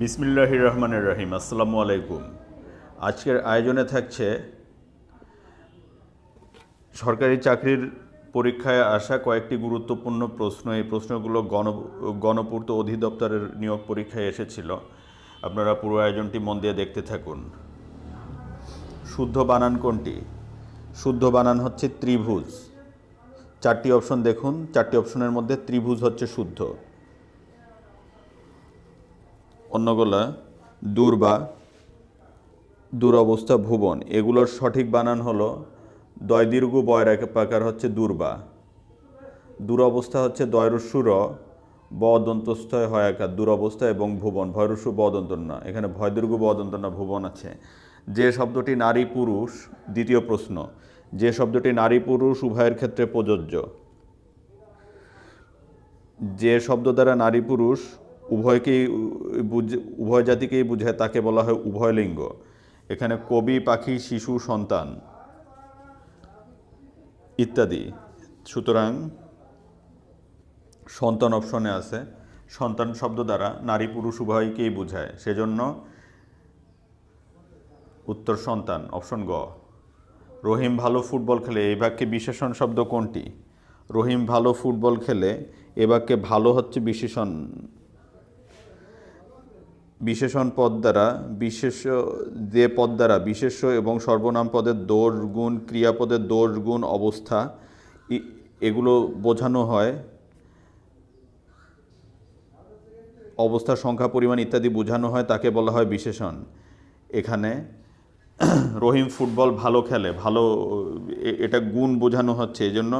বিসমিল্লাহির রহমানের রহিম, আসসালামু আলাইকুম। আজকের আয়োজনে থাকছে সরকারি চাকরির পরীক্ষায় আসা কয়েকটি গুরুত্বপূর্ণ প্রশ্ন। এই প্রশ্নগুলো গণ, গণপূর্ত অধিদপ্তরের নিয়োগ পরীক্ষায় এসেছিল। আপনারা পুরো আয়োজনটি মন দিয়ে দেখতে থাকুন। শুদ্ধ বানান কোনটি? শুদ্ধ বানান হচ্ছে ত্রিভুজ। চারটি অপশন দেখুন। চারটি অপশনের মধ্যে ত্রিভুজ হচ্ছে শুদ্ধ। অন্যগুলা দুর্বা, দুরবস্থা ভুবন, এগুলোর সঠিক বানান হলো দয় দীর্ঘ বয় পাকার হচ্ছে দুর্বা। দুরবস্থা হচ্ছে দয়রস্যু র ব দন্তস্থয় হয় একার দুরবস্থা এবং ভুবন। ভয়রস্যু ব দন্ত না এখানে ভয় দীর্ঘ ব দন্ত না ভুবন আছে। যে শব্দটি নারী পুরুষ, দ্বিতীয় প্রশ্ন, যে শব্দটি নারী পুরুষ উভয়ের ক্ষেত্রে প্রযোজ্য? যে শব্দ দ্বারা নারী পুরুষ উভয়কেই উভয় জাতিকেই বুঝায় তাকে বলা হয় উভয় লিঙ্গ এখানে কবি, পাখি, শিশু, সন্তান ইত্যাদি। সুতরাং সন্তান অপশনে আছে। সন্তান শব্দ দ্বারা নারী, পুরুষ উভয়কেই বোঝায়। সেজন্য উত্তর সন্তান, অপশন গ। রহিম ভালো ফুটবল খেলে এই বাক্যে বিশেষণ শব্দ কোনটি? রহিম ভালো ফুটবল খেলে, এ বাক্যে ভালো হচ্ছে বিশেষণ বিশেষণ পদ দ্বারা বিশেষ যে পদ দ্বারা বিশেষ্য এবং সর্বনাম পদের দোষ গুণ ক্রিয়াপদের দোষ গুণ, অবস্থা এগুলো বোঝানো হয়। অবস্থা, সংখ্যা, পরিমাণ ইত্যাদি বোঝানো হয়, তাকে বলা হয় বিশেষণ। এখানে রহিম ফুটবল ভালো খেলে, ভালো এটা গুণ বোঝানো হচ্ছে, এজন্য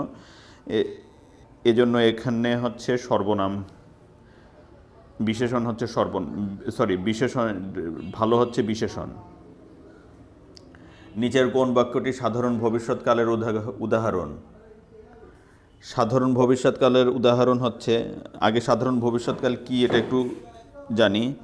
এজন্য এখানে হচ্ছে সর্বনাম। বিশেষণ হচ্ছে সর্ব সরি বিশেষণ, ভালো হচ্ছে বিশেষণ। নিচের কোন বাক্যটি সাধারণ ভবিষ্যৎকালের উদা- উদাহরণ? সাধারণ ভবিষ্যৎকালের উদাহরণ হচ্ছে, আগে সাধারণ ভবিষ্যৎকাল কি এটা একটু জানি।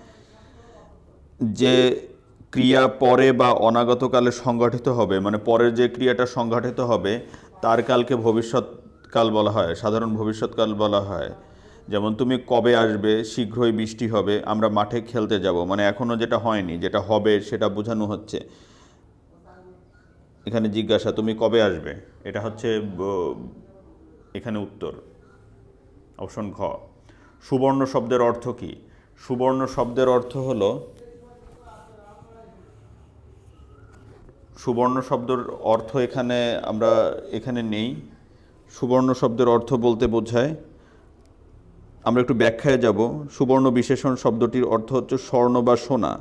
যে ক্রিয়া পরে বা অনাগতকালে সংগঠিত হবে মানে পরের যে ক্রিয়াটা সংগঠিত হবে, তার কালকে ভবিষ্যৎকাল বলা হয়, সাধারণ ভবিষ্যৎকাল বলা হয়। যেমন তুমি কবে আসবে, শীঘ্রই বৃষ্টি হবে, আমরা মাঠে খেলতে যাব। মানে এখনও যেটা হয়নি, যেটা হবে সেটা বোঝানো হচ্ছে। এখানে জিজ্ঞাসা, তুমি কবে আসবে? এটা হচ্ছে এখানে উত্তর। অপশন ঘ। সুবর্ণ শব্দের অর্থ কি? সুবর্ণ শব্দের অর্থ হলো, সুবর্ণ শব্দের অর্থ এখানে, আমরা এখানে নেই। সুবর্ণ শব্দের অর্থ বলতে বোঝায় আমরা একটু ব্যাখ্যায় যাব। সুবর্ণ বিশেষণ শব্দটির অর্থ হচ্ছে স্বর্ণ বা সোনা।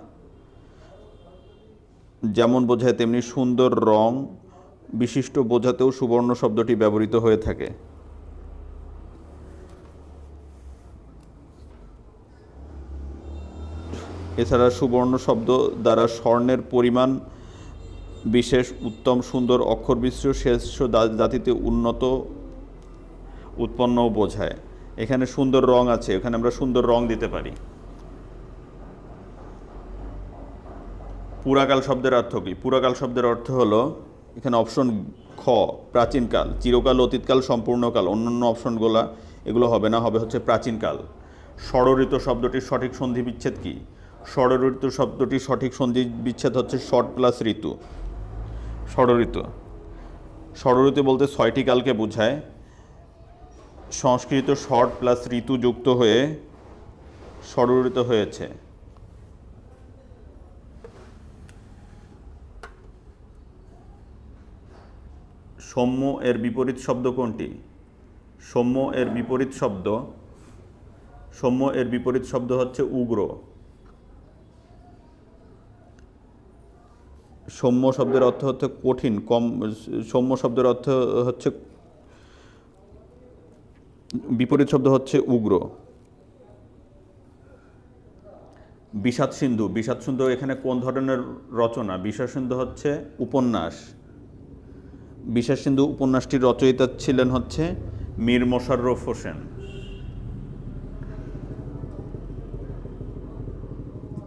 যেমন বোঝায় তেমনি সুন্দর রং বিশিষ্ট বোঝাতেও সুবর্ণ শব্দটি ব্যবহৃত হয়ে থাকে। এছাড়া সুবর্ণ শব্দ দ্বারা স্বর্ণের পরিমাণ বিশেষ, উত্তম, সুন্দর অক্ষর বিশ্ব শ্রেষ্ঠ জাতিতে উন্নত, উৎপন্নও বোঝায়। এখানে সুন্দর রং আছে, এখানে আমরা সুন্দর রং দিতে পারি। পুরাকাল শব্দের অর্থ কি? পুরাকাল শব্দের অর্থ হলো, এখানে অপশন খ, প্রাচীনকাল, চিরকাল, অতীতকাল, সম্পূর্ণকাল, অন্যান্য অপশনগুলো এগুলো হবে না, হবে হচ্ছে প্রাচীনকাল। ষড়ঋত শব্দটির সঠিক সন্ধি বিচ্ছেদ কি? ষড়ঋতু শব্দটির সঠিক সন্ধি বিচ্ছেদ হচ্ছে শর্ট প্লাস ঋতু। ষড়ঋতু ষড়ঋতু বলতে ছয়টি কালকে বোঝায়। সংস্কৃত শর্ট প্লাস ঋতু যুক্ত হয়ে ষড়ঋত হয়েছে। সৌম্য এর বিপরীত শব্দ কোনটি? সৌম্য এর বিপরীত শব্দ, সৌম্য এর বিপরীত শব্দ হচ্ছে উগ্র। সৌম্য শব্দের অর্থ হচ্ছে কঠিন, কম, সৌম্য শব্দের অর্থ হচ্ছে বিপরীত শব্দ হচ্ছে উগ্র। বিষাদ সিন্ধু। বিষাদ সিন্ধু এখানে কোন ধরনের রচনা? বিষাদ সিন্ধু হচ্ছে উপন্যাস। বিষাদ সিন্ধু উপন্যাসটির রচয়িতা ছিলেন হচ্ছে মীর মোশাররফ হোসেন।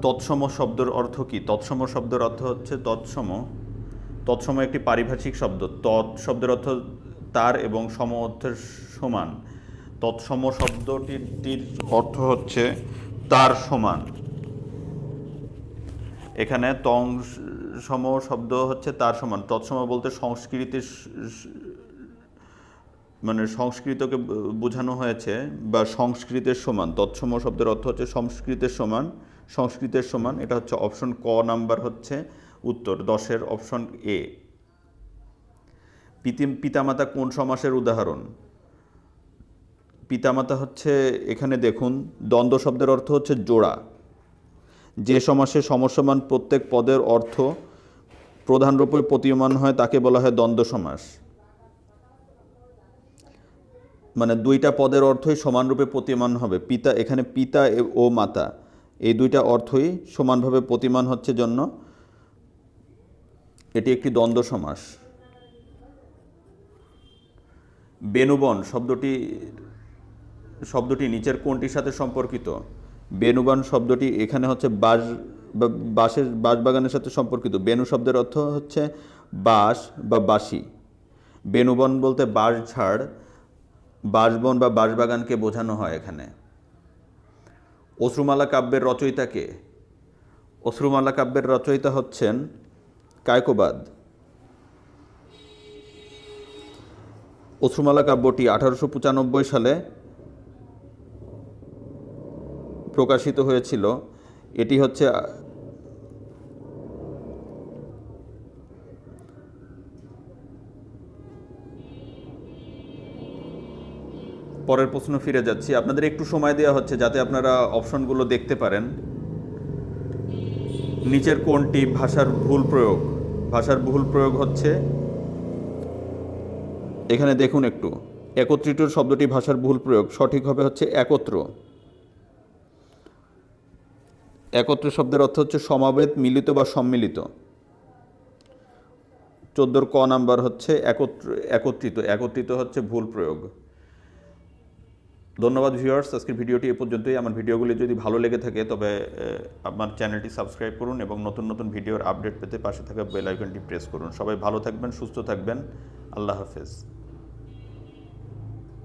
তৎসম শব্দের অর্থ কি? তৎসম শব্দের অর্থ হচ্ছে তৎসম। তৎসম একটি পারিভাষিক শব্দ। তৎ শব্দের অর্থ তার এবং সম অর্থের সমান। তৎসম শব্দটির অর্থ হচ্ছে তার সমান। এখানে তং সম শব্দ হচ্ছে তার সমান। তৎসম বলতে সংস্কৃতির মানে সংস্কৃতকে বোঝানো হয়েছে বা সংস্কৃতের সমান। তৎসম শব্দের অর্থ হচ্ছে সংস্কৃতের সমান সংস্কৃতের সমান। এটা হচ্ছে অপশন ক নাম্বার হচ্ছে উত্তর, দশের অপশন এ। পিতি পিতামাতা কোন সমাসের উদাহরণ? পিতামাতা হচ্ছে, এখানে দেখুন, দ্বন্দ্ব শব্দের অর্থ হচ্ছে জোড়া। যে সমাসে সমসমান প্রত্যেক পদের অর্থ প্রধান রূপে প্রতীয়মান হয়, তাকে বলা হয় দ্বন্দ্ব সমাস। মানে দুইটা পদের অর্থই সমানরূপে প্রতীয়মান হবে। পিতা, এখানে পিতা ও মাতা, এই দুইটা অর্থই সমানভাবে প্রতীয়মান হচ্ছে জন্য এটি একটি দ্বন্দ্ব সমাস। বেনুবন শব্দটি শব্দটি নিচের কোনটির সাথে সম্পর্কিত। বেনুবান শব্দটি এখানে হচ্ছে বাস বা বাঁশের বাঁশবাগানের সাথে সম্পর্কিত। বেনু শব্দের অর্থ হচ্ছে বাঁশ বা বাঁশি। বেনুবন বলতে বাঁশ ঝাড়, বাঁশবন বা বাঁশবাগানকে বোঝানো হয় এখানে। অশ্রুমালা কাব্যের রচয়িতাকে অশ্রুমালা কাব্যের রচয়িতা হচ্ছেন কায়কোবাদ। অশ্রুমালা কাব্যটি আঠারোশো পঁচানব্বই সালে প্রকাশিত হয়েছিল, এটি হচ্ছে, পরের প্রশ্ন ফিরে যাচ্ছি। আপনাদের একটু সময় দেওয়া হচ্ছে যাতে আপনারা অপশনগুলো দেখতে পারেন। নিচের কোনটি ভাষার ভুল প্রয়োগ? ভাষার ভুল প্রয়োগ হচ্ছে, এখানে দেখুন একটু। একত্রিত শব্দটি ভাষার ভুল প্রয়োগ, সঠিক হবে হচ্ছে একত্র। একত্র শব্দের অর্থ হচ্ছে সমাবেত, মিলিত বা সম্মিলিত। চোদ্দোর ক নাম্বার হচ্ছে একত্র, একত্রিত একত্রিত হচ্ছে ভুল প্রয়োগ। ধন্যবাদ ভিউয়ার্স আজকের ভিডিওটি এ পর্যন্তই। আমার ভিডিওগুলি যদি ভালো লেগে থাকে, তবে আমার চ্যানেলটি সাবস্ক্রাইব করুন এবং নতুন নতুন ভিডিওর আপডেট পেতে পাশে থাকা বেল আইকনটি প্রেস করুন। সবাই ভালো থাকবেন, সুস্থ থাকবেন। আল্লাহ হাফেজ।